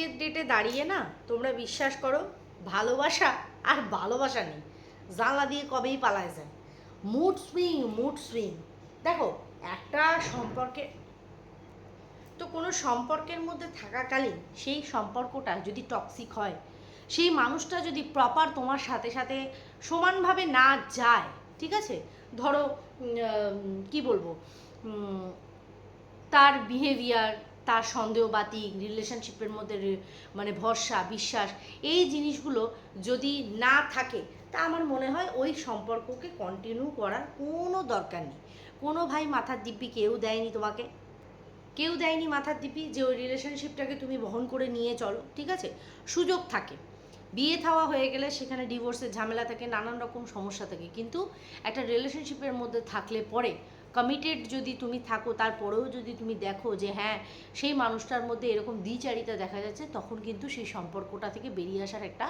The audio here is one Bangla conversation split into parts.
আজকের ডেটে দাঁড়িয়ে না তোমরা বিশ্বাস করো, ভালোবাসা আর ভালোবাসা নেই। জানলা দিয়ে কবেই পালায় যায়। মুড সুইং মুড সুইং দেখো, একটা সম্পর্কে তো কোনো সম্পর্কের মধ্যে থাকাকালীন সেই সম্পর্কটা যদি টক্সিক হয়, সেই মানুষটা যদি প্রপার তোমার সাথে সাথে সমানভাবে না যায়, ঠিক আছে? ধরো কি বলব? তার বিহেভিয়ার তার সন্দেহবাতিক রিলেশনশিপের মধ্যে মানে ভরসা, বিশ্বাস, এই জিনিসগুলো যদি না থাকে, তা আমার মনে হয় ওই সম্পর্ককে কন্টিনিউ করার কোনো দরকার নেই। কোনো ভাই মাথার দিব্যি কেউ দেয়নি তোমাকে? কেউ দেয়নি মাথার দিব্যি যে ওই রিলেশনশিপটাকে তুমি বহন করে নিয়ে চলো, ঠিক আছে? সুযোগ থাকে। বিয়ে থাওয়া হয়ে গেলে সেখানে ডিভোর্সের ঝামেলা থাকে, নানান রকম সমস্যা থাকে। কিন্তু একটা রিলেশনশিপের মধ্যে থাকলে পরে কমিটেড যদি তুমি থাকো, তারপরেও যদি তুমি দেখো যে হ্যাঁ সেই মানুষটার মধ্যে এরকম দ্বিচারিতা দেখা যাচ্ছে, তখন কিন্তু সেই সম্পর্কটা থেকে বেরিয়ে আসার একটা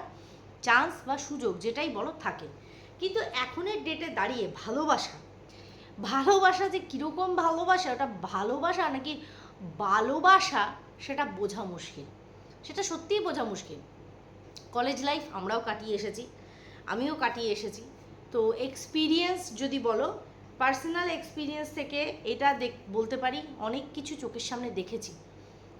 চান্স বা সুযোগ, যেটাই বলো থাকে। কিন্তু এখনের ডেটে দাঁড়িয়ে ভালোবাসা ভালোবাসা যে কীরকম ভালোবাসা, ওটা ভালোবাসা নাকি ভালোবাসা সেটা বোঝা মুশকিল। সেটা সত্যিই বোঝা মুশকিল। কলেজ লাইফ আমরাও কাটিয়ে এসেছি, আমিও কাটিয়ে এসেছি। তো এক্সপিরিয়েন্স যদি বলো পার্সোনাল এক্সপিরিয়েন্স থেকে এটা দেখ, বলতে পারি, অনেক কিছু চোখের সামনে দেখেছি।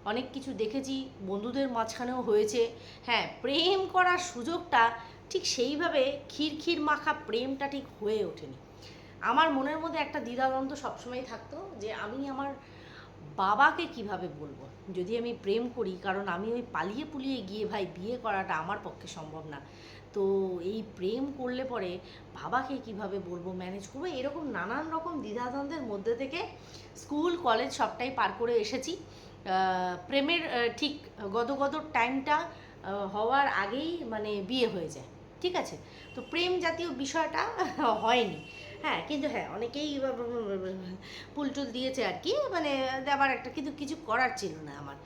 অনেক কিছু দেখেছি, বন্ধুদের মাঝখানেও হয়েছে। হ্যাঁ প্রেম করার সুযোগটা ঠিক সেইভাবে ক্ষীর মাখা প্রেমটা ঠিক হয়ে ওঠেনি। আমার মনের মধ্যে একটা দ্বিধাদ্বন্দ্ব সবসময় থাকতো যে আমি আমার বাবাকে কীভাবে বলব? যদি আমি প্রেম করি, কারণ আমি ওই পালিয়ে পুলিয়ে গিয়ে ভাই বিয়ে করাটা আমার পক্ষে সম্ভব না তো এই প্রেম করলে পরে বাবাকে কীভাবে বলব ম্যানেজ করব? এরকম নানান রকম দ্বিধাদ্বন্দ্বের মধ্যে থেকে স্কুল কলেজ সবটাই পার করে এসেছি। প্রেমের ঠিক গদগদ টাইমটা হওয়ার আগেই মানে বিয়ে হয়ে যায়। ঠিক আছে? তো প্রেম জাতীয় বিষয়টা হয়নি। হ্যাঁ কিন্তু হ্যাঁ অনেকেই পুলটুল দিয়েছে আর কি। মানে দেওয়ার একটা, কিন্তু কিছু করার ছিল না আমার।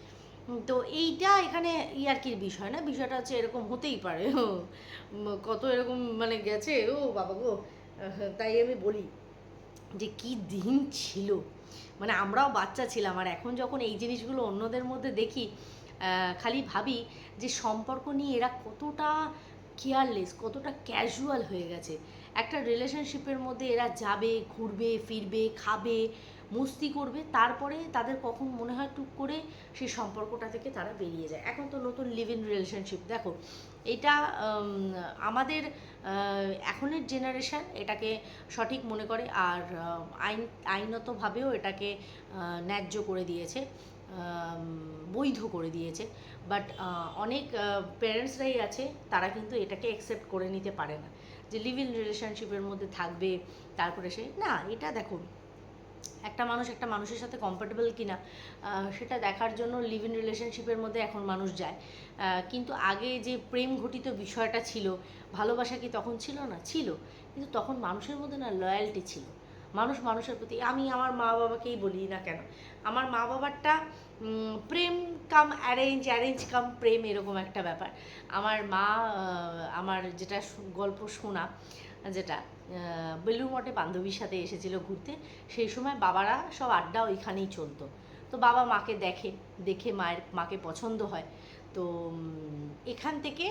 তো এইটা এখানে ইয়ার্কির বিষয় না? বিষয়টা হচ্ছে এরকম হতেই পারে। কত এরকম মানে গেছে। ও বাবা গো তাই আমি বলি যে কি দিন ছিল। মানে আমরাও বাচ্চা ছিলাম আর এখন যখন এই জিনিসগুলো অন্যদের মধ্যে দেখি খালি ভাবি যে সম্পর্ক নিয়ে এরা কতটা কেয়ারলেস, কতটা ক্যাজুয়াল হয়ে গেছে। একটা রিলেশনশিপের মধ্যে এরা যাবে, ঘুরবে, ফিরবে, খাবে মস্তি করবে, তারপরে তাদের কখন মনে হয় টুক করে সেই সম্পর্কটা থেকে তারা বেরিয়ে যায়। এখন তো নতুন লিভ ইন রিলেশনশিপ দেখো, এটা আমাদের এখনের জেনারেশন এটাকে সঠিক মনে করে আর আইন, আইনতভাবেও এটাকে ন্যায্য করে দিয়েছে বৈধ করে দিয়েছে। বাট অনেক প্যারেন্টসরাই আছে, তারা কিন্তু এটাকে অ্যাকসেপ্ট করে নিতে পারে না। যে লিভ ইন রিলেশনশিপের মধ্যে থাকবে, তারপরে সে, না, এটা দেখো একটা মানুষ একটা মানুষের সাথে কমফর্টেবল কিনা সেটা দেখার জন্য লিভ ইন রিলেশনশিপের মধ্যে এখন মানুষ যায়। কিন্তু আগে যে প্রেম ঘটিত বিষয়টা ছিল, ভালোবাসা কি তখন ছিল না? ছিল। কিন্তু তখন মানুষের মধ্যে না লয়্যালটি ছিল। মানুষ মানুষের প্রতি, আমি আমার মা বাবাকেই বলি না কেন? আমার মা বাবারটা প্রেম কাম অ্যারেঞ্জ অ্যারেঞ্জ কাম প্রেম এরকম একটা ব্যাপার। আমার মা আমার যেটা গল্প শোনা, যেটা বেলুর মঠে বান্ধবীর সাথে এসেছিল ঘুরতে। সেই সময় বাবারা সব আড্ডা ওইখানেই চলতো। তো বাবা মাকে দেখে দেখে মায়ের, মাকে পছন্দ হয়। তো এখান থেকে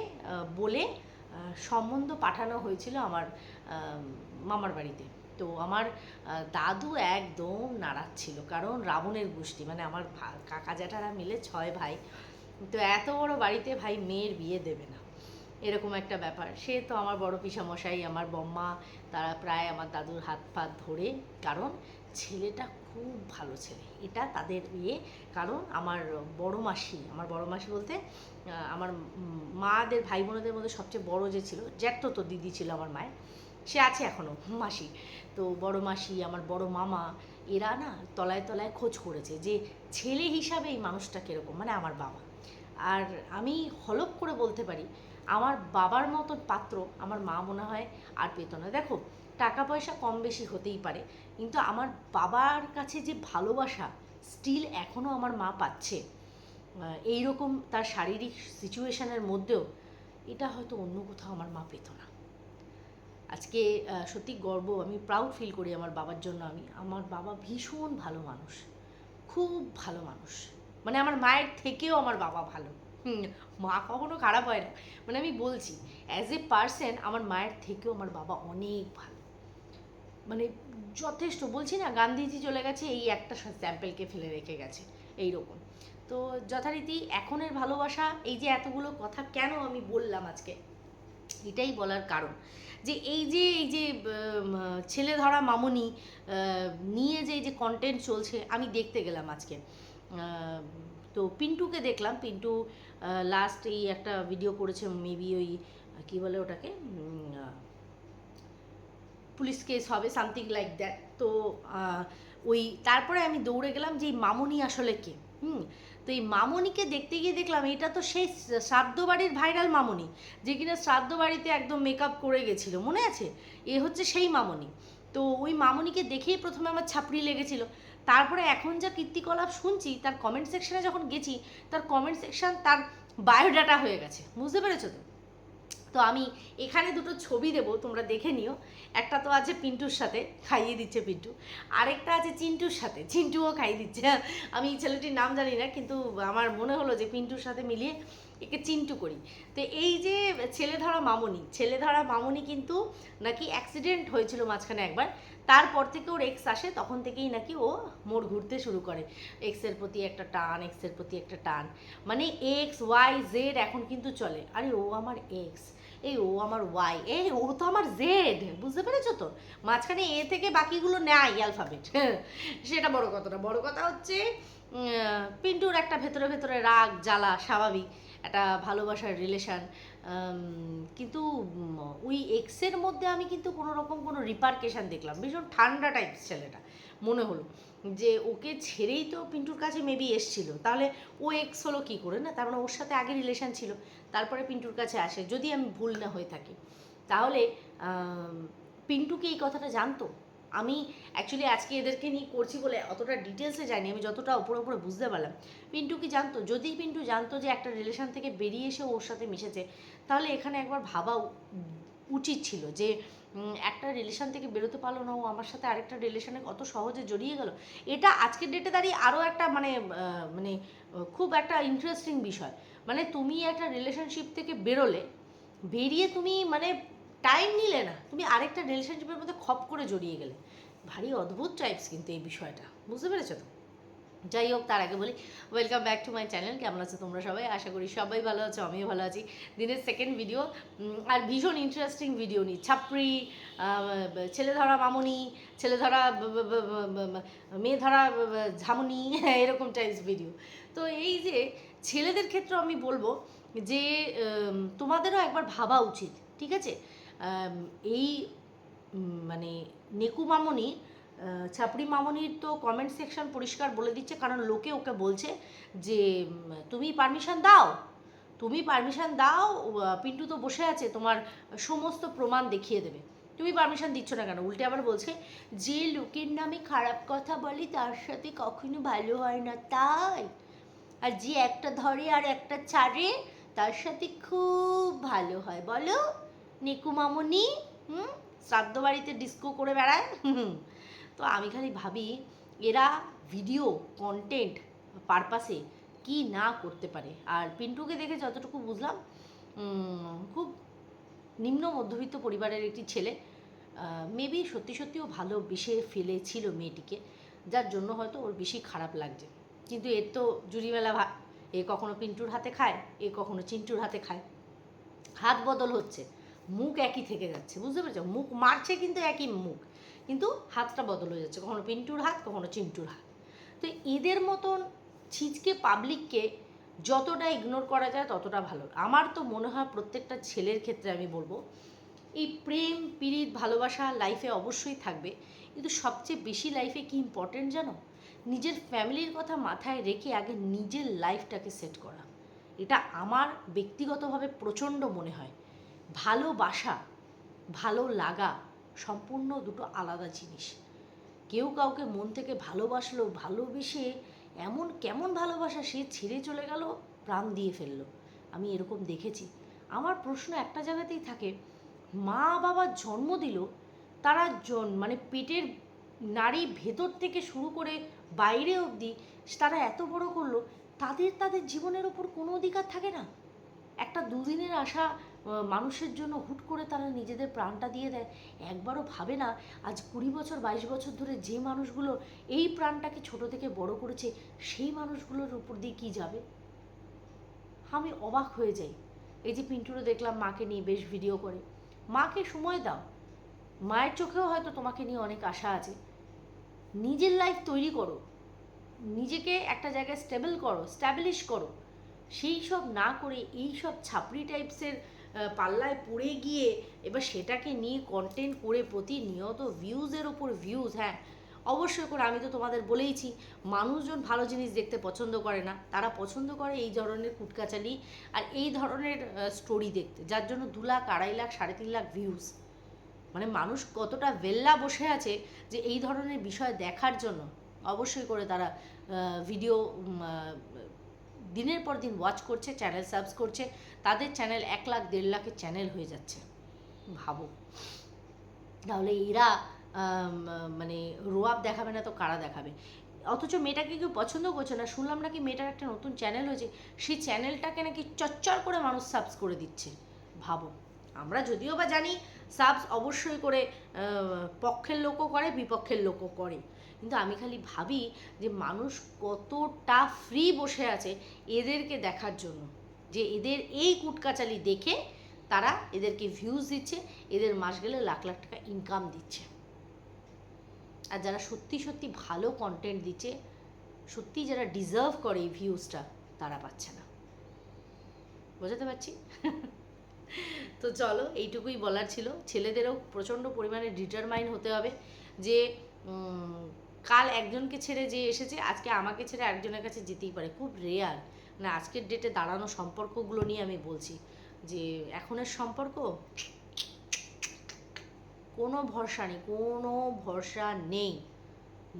বলে সম্বন্ধ পাঠানো হয়েছিল আমার মামার বাড়িতে। তো আমার দাদু একদম নাড়াচ্ছিল কারণ রাবণের গোষ্ঠী মানে আমার কাকা জ্যাঠারা মিলে ছয় ভাই। তো এত বড় বাড়িতে ভাই মেয়ের বিয়ে দেবে না। এরকম একটা ব্যাপার। সে তো আমার বড় পিসামশাই, আমার বম্মা, তারা প্রায় আমার দাদুর হাত পাত ধরে। কারণ ছেলেটা খুব ভালো ছেলে। এটা তাদের ইয়ে। কারণ আমার বড় মাসি, আমার বড় মাসি বলতে আমার মাদের ভাই বোনদের মধ্যে সবচেয়ে বড় যে ছিল, জ্যাঠতো তো দিদি ছিল আমার মায়ের, সে আছে এখনও মাসি। তো বড় মাসি, আমার বড় মামা, এরা না তলায় তলায় খোঁজ করেছে যে ছেলে হিসাবে এই মানুষটা কীরকম মানে আমার বাবা। আর আমি হলপ করে বলতে পারি আমার বাবার মতন পাত্র আমার মা মনে হয় আর পেত না। দেখো, টাকা পয়সা কম বেশি হতেই পারে, কিন্তু আমার বাবার কাছে যে ভালোবাসা স্টিল এখনও আমার মা পাচ্ছে। এই রকম তার শারীরিক সিচুয়েশানের মধ্যেও এটা হয়তো অন্য কোথাও আমার মা পেত না। আজকে সত্যি গর্ব, আমি প্রাউড ফিল করি আমার বাবার জন্য আমি। আমার বাবা ভীষণ ভালো মানুষ, খুব ভালো মানুষ। মানে আমার মায়ের থেকেও আমার বাবা ভালো। মা কখনো খারাপ হয় না। মানে আমি বলছি অ্যাজ এ পার্সন আমার মায়ের থেকেও আমার বাবা অনেক ভালো। মানে যথেষ্ট, বলছি না, গান্ধীজি চলে গেছে, এই একটা স্যাম্পেলকে ফেলে রেখে গেছে এই রকম তো যথারীতি এখনের ভালোবাসা, এই যে এতগুলো কথা কেন আমি বললাম আজকে, এটাই বলার কারণ। যে এই যে এই যে ছেলে ধরা মামনি নিয়ে যে, এই যে কন্টেন্ট চলছে, আমি দেখতে গেলাম আজকে। তো পিন্টুকে দেখলাম, পিন্টু লাস্ট এই একটা ভিডিও করেছে মেবি ওই, কি বলে ওটাকে পুলিশ কেস হবে সামথিং লাইক দ্যাট তো ওই, তারপরে আমি দৌড়ে গেলাম যে এই মামুনি আসলে কে? হুম, তো এই মামনিকে দেখতে গিয়ে দেখলাম, এটা তো সেই শ্রাদ্ধ বাড়ির ভাইরাল মামনি, যে কিনা শ্রাদ্ধ বাড়িতে একদম মেকআপ করে গেছিল, মনে আছে? এ হচ্ছে সেই মামনি। তো ওই মামনিকে দেখেই প্রথমে আমার ছাপড়ি লেগেছিল। তারপরে এখন যা কীর্তিকলাপ শুনছি, তার কমেন্ট সেকশনে যখন গেছি, তার কমেন্ট সেকশন তার বায়োডাটা হয়ে গেছে। বুঝতে পেরেছ তো? তো আমি এখানে দুটো ছবি দেবো, তোমরা দেখে নিও। একটা তো আছে পিন্টুর সাথে, খাইয়ে দিচ্ছে পিন্টু। আরেকটা আছে চিন্টুর সাথে, চিন্টুও খাইয়ে দিচ্ছে। আমি ছেলেটির নাম জানি না, কিন্তু আমার মনে হলো যে পিন্টুর সাথে মিলিয়ে একে চিন্টু করি। তো এই যে ছেলে ধরা মামনি ছেলে ধরা মামনি কিন্তু নাকি অ্যাক্সিডেন্ট হয়েছিল মাঝখানে একবার, তারপর থেকে ওর এক্স আসে, তখন থেকেই নাকি ও মোড় ঘুরতে শুরু করে। এক্সের প্রতি একটা টান এক্সের প্রতি একটা টান। মানে এক্স ওয়াই জেড এখন কিন্তু চলে। আরে ও আমার এক্স এই ও আমার ওয়াই এই ও তো আমার জেড বুঝতে পেরেছ তো? মাঝখানে এ থেকে বাকিগুলো নেয় অ্যালফাবেট সেটা বড় কথা না বড় কথা হচ্ছে পিন্টুর একটা ভেতরে ভেতরে রাগ, জ্বালা, স্বাভাবিক। একটা ভালোবাসার রিলেশান কিন্তু ওই এক্সের মধ্যে আমি কিন্তু কোনো রকম কোনো রিপার্কেশন দেখলাম। ভীষণ ঠান্ডা টাইপ ছেলেটা, মনে হলো। যে ওকে ছেড়েই তো পিন্টুর কাছে মেবি এসছিল। তাহলে ও এক্স হলো কী করে না? তার মানে ওর সাথে আগে রিলেশান ছিল। তারপরে পিন্টুর কাছে আসে। যদি আমি ভুল না হয়ে থাকি, তাহলে পিন্টু কি এই কথাটা জানতো? আমি অ্যাকচুয়ালি আজকে এদেরকে নিয়ে করছি বলে অতটা ডিটেলসে যাইনি, আমি যতটা ওপরে ওপরে বুঝতে পারলাম। পিন্টু কি জানতো? যদি পিন্টু জানতো যে একটা রিলেশন থেকে বেরিয়ে এসে ওর সাথে মিশেছে, তাহলে এখানে একবার ভাবা উচিত ছিল যে একটা রিলেশন থেকে বেরোতে পারল না, ও আমার সাথে আরেকটা রিলেশনে কত সহজে জড়িয়ে গেল। এটা আজকের ডেটে দাঁড়িয়ে আরও একটা মানে মানে খুব একটা ইন্টারেস্টিং বিষয়। মানে তুমি একটা রিলেশনশিপ থেকে বেরোলে, বেরিয়ে তুমি মানে টাইম নিলে না, তুমি আরেকটা রিলেশনশিপের মধ্যে খপ করে জড়িয়ে গেলে। ভারী অদ্ভুত টাইপস কিন্তু এই বিষয়টা, বুঝতে পেরেছ তো? যাই হোক, তার আগে বলি welcome back to my channel কেমন আছো তোমরা সবাই? আশা করি সবাই ভালো আছো, আমিও ভালো আছি। দিনের সেকেন্ড ভিডিও আর ভীষণ ইন্টারেস্টিং ভিডিও নিই ছাপড়ি ছেলে ধরা মামনি, ছেলে ধরা মেয়ে ধরা ঝামুনি, এরকম টাইপস ভিডিও তো এই যে ছেলেদের ক্ষেত্রে আমি বলব যে তোমাদেরও একবার ভাবা উচিত, ঠিক আছে? এই মানে নেকু মামনি ছাপড়ি মামনির তো কমেন্ট সেকশন পরিষ্কার বলে দিচ্ছে, কারণ লোকে ওকে বলছে যে তুমি পারমিশন দাও, তুমি পারমিশন দাও পিন্টু তো বসে আছে, তোমার সমস্ত প্রমাণ দেখিয়ে দেবে। তুমি পারমিশন দিচ্ছ না কেন? উল্টে আবার বলছে, যে লোকের নামে খারাপ কথা বলে, তার সাথে কখনো ভালো হয় না, তাই? আর যে একটা ধরে আর একটা ছাড়ে, তার সাথে খুব ভালো হয়, বলো। নিকু মামনি, হুম, শ্রাদ্ধ বাড়িতে ডিস্কো করে বেড়ায় তো আমি খালি ভাবি, এরা ভিডিও কন্টেন্ট পারপাসে কি না করতে পারে? আর পিন্টুকে দেখে যতটুকু বুঝলাম খুব নিম্ন মধ্যবিত্ত পরিবারের একটি ছেলে মেবি সত্যি সত্যিও ভালোবেসে ফেলেছিল মেয়েটিকে, যার জন্য হয়তো ওর বেশি খারাপ লাগছে। কিন্তু এর তো জুড়িমেলা ভা, এ কখনো পিন্টুর হাতে খায়, এ কখনো চিন্টুর হাতে খায়। হাত বদল হচ্ছে। মুখ একই থেকে যাচ্ছে, বুঝতে পেরেছ? মুখ মারছে কিন্তু একই মুখ, কিন্তু হাতটা বদল হয়ে যাচ্ছে, কখনো পিন্টুর হাত, কখনো চিন্টুর হাত। তো এদের মতন ছিচকে পাবলিককে যতটা ইগনোর করা যায় ততটা ভালো। আমার তো মনে হয় প্রত্যেকটা ছেলের ক্ষেত্রে আমি বলব, এই প্রেম, পীড়িত, ভালোবাসা লাইফে অবশ্যই থাকবে, কিন্তু সবচেয়ে বেশি লাইফে কি ইম্পর্টেন্ট জানো? নিজের ফ্যামিলির কথা মাথায় রেখে আগে নিজের লাইফটাকে সেট করা। এটা আমার ব্যক্তিগতভাবে প্রচণ্ড মনে হয়। ভালোবাসা ভালো লাগা সম্পূর্ণ দুটো আলাদা জিনিস। কেউ কাউকে মন থেকে ভালোবাসলো, ভালোবেসে এমন কেমন ভালোবাসা সে ছেড়ে চলে গেল, প্রাণ দিয়ে ফেলল। আমি এরকম দেখেছি। আমার প্রশ্ন একটা জায়গাতেই থাকে মা বাবা জন্ম দিল, তারা জন মানে পেটের নারী ভেতর থেকে শুরু করে বাইরে অবধি তারা এত বড় করল, তাদের তাদের জীবনের ওপর কোনো অধিকার থাকে না। একটা দুদিনের আশা মানুষের জন্য হুট করে তারা নিজেদের প্রাণটা দিয়ে দেয়। একবারও ভাবে না, আজ কুড়ি বছর, বাইশ বছর ধরে যে মানুষগুলো এই প্রাণটাকে ছোট থেকে বড় করেছে, সেই মানুষগুলোর উপর দিয়ে কী যাবে? আমি অবাক হয়ে যাই। এই যে পিন্টুরও দেখলাম মাকে নিয়ে বেশ ভিডিও করে। মাকে সময় দাও। মায়ের চোখেও হয়তো তোমাকে নিয়ে অনেক আশা আছে। নিজের লাইফ তৈরি করো। নিজেকে একটা জায়গায় স্টেবল করো স্ট্যাবলিশ করো। সেই সব না করে, এই সব ছাপড়ি টাইপসের পাল্লায় পড়ে গিয়ে এবার সেটাকে নিয়ে কন্টেন্ট করে প্রতিনিয়ত ভিউজের ওপর ভিউজ হ্যাঁ। অবশ্যই করে আমি তো তোমাদের বলেইছি, মানুষজন ভালো জিনিস দেখতে পছন্দ করে না। তারা পছন্দ করে এই ধরনের কুটকাচালি আর এই ধরনের স্টোরি দেখতে, যার জন্য দু লাখ, আড়াই লাখ, সাড়ে তিন লাখ ভিউজ মানে মানুষ কতটা ভেল্লা বসে আছে যে এই ধরনের বিষয় দেখার জন্য। অবশ্যই করে তারা ভিডিও দিনের পর দিন ওয়াচ করছে চ্যানেল সাবস করছে, তাদের চ্যানেল এক লাখ, দেড় লাখের চ্যানেল হয়ে যাচ্ছে। ভাবো। তাহলে এরা মানে রোয়াব দেখাবে না তো কারা দেখাবে? অথচ মেয়েটাকে কেউ পছন্দ করছে না। শুনলাম নাকি মেয়েটার একটা নতুন চ্যানেল হয়েছে, সেই চ্যানেলটাকে নাকি চচ্চর করে মানুষ সাবস করে দিচ্ছে। ভাবো। আমরা যদিও বা জানি সাবস অবশ্যই করে পক্ষের লোকও করে, বিপক্ষের লোকও করে। কিন্তু আমি খালি ভাবি যে মানুষ কতটা ফ্রি বসে আছে এদেরকে দেখার জন্য। যে এদের এই কুটকাচালি দেখে তারা এদেরকে ভিউজ দিচ্ছে, এদের মাস গেলে লাখ লাখ টাকা ইনকাম দিচ্ছে। আর যারা সত্যি সত্যি ভালো কন্টেন্ট দিচ্ছে, সত্যি যারা ডিজার্ভ করে এই ভিউজটা তারা পাচ্ছে না। বোঝাতে পারছি? তো চলো, এইটুকুই বলার ছিল। ছেলেদেরও প্রচণ্ড পরিমাণে ডিটারমাইন হতে হবে যে কাল একজনকে ছেড়ে যে এসেছে, আজকে আমাকে ছেড়ে একজনের কাছে যেতেই পারে। খুব রেয়ার মানে আজকের ডেটে দাঁড়ানো সম্পর্কগুলো নিয়ে আমি বলছি যে, এখনের সম্পর্ক? কোনো ভরসা নেই, কোনো ভরসা নেই।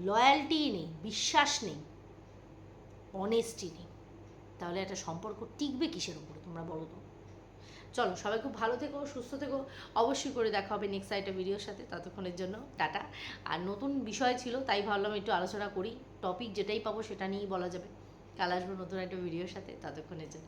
লয়্যালটি নেই, বিশ্বাস নেই অনেস্টি নেই। তাহলে একটা সম্পর্ক টিকবে কিসের উপরে তোমরা বলো তো? চলো, সবাই খুব ভালো থেকো, সুস্থ থেকো। অবশ্যই করে দেখা হবে নেক্সট একটা ভিডিওর সাথে। ততক্ষণের জন্য টাটা। আর নতুন বিষয় ছিল, তাই ভাবলাম একটু আলোচনা করি। টপিক যেটাই পাবো সেটা নিয়েই বলা যাবে। কাল আসব নতুন একটা ভিডিওর সাথে। ততক্ষণের জন্য।